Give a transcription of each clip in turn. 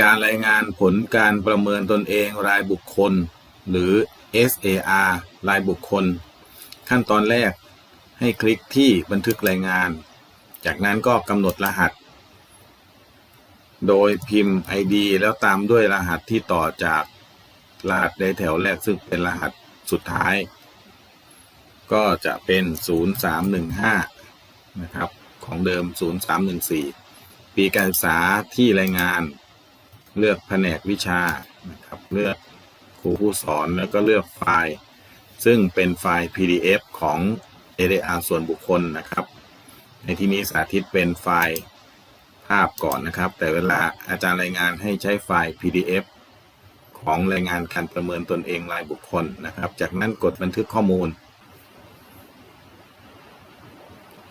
การรายงานผลการประเมินตนเองรายบุคคล หรือ SAR รายบุคคล ขั้นตอนแรกให้คลิกที่บันทึกรายงาน จากนั้นก็กำหนดรหัส โดยพิมพ์ ID แล้วตามด้วยรหัสที่ต่อจากรหัสในแถวแรกซึ่งเป็นรหัสสุดท้าย ก็จะเป็น 0315 นะครับ ของเดิม 0314 ปีการศึกษาที่รายงาน เลือกแผนกวิชานะครับเลือกครูผู้สอนแล้วก็เลือกไฟล์ ซึ่งเป็นไฟล์ PDF ของ ADR ส่วนบุคคลนะครับ ในที่นี้สาธิตเป็นไฟล์ภาพก่อนนะครับ แต่เวลาอาจารย์รายงานให้ใช้ไฟล์ PDF ของรายงานการประเมินตนเองรายบุคคลนะครับ จากนั้นกดบันทึกข้อมูล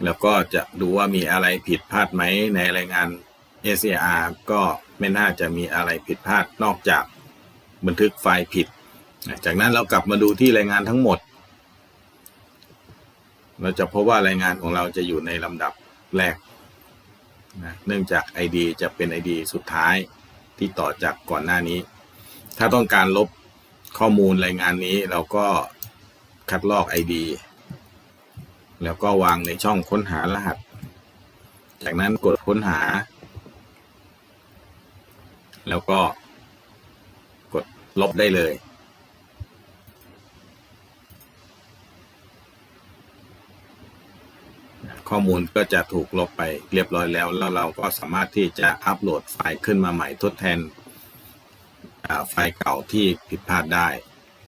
แล้วก็จะดูว่ามีอะไรผิดพลาดไหมในรายงาน SAR ก็ไม่น่าจะมีอะไรผิดพลาดนอกจากบันทึกไฟล์ผิด จากนั้นเรากลับมาดูที่รายงานทั้งหมด เราจะพบว่ารายงานของเราจะอยู่ในลำดับแรกนะเนื่องจาก ID จะเป็น ID สุดท้ายที่ต่อจากก่อนหน้านี้ ถ้าต้องการลบข้อมูลรายงานนี้เราก็คัดลอก ID แล้วก็วางในช่องค้นหารหัส จากนั้นกดค้นหา แล้วก็กดลบได้เลยข้อมูลก็จะถูกลบไปเรียบร้อยแล้วแล้วเราก็สามารถที่จะอัปโหลดไฟล์ขึ้นมาใหม่ทดแทนไฟล์เก่าที่ผิดพลาดได้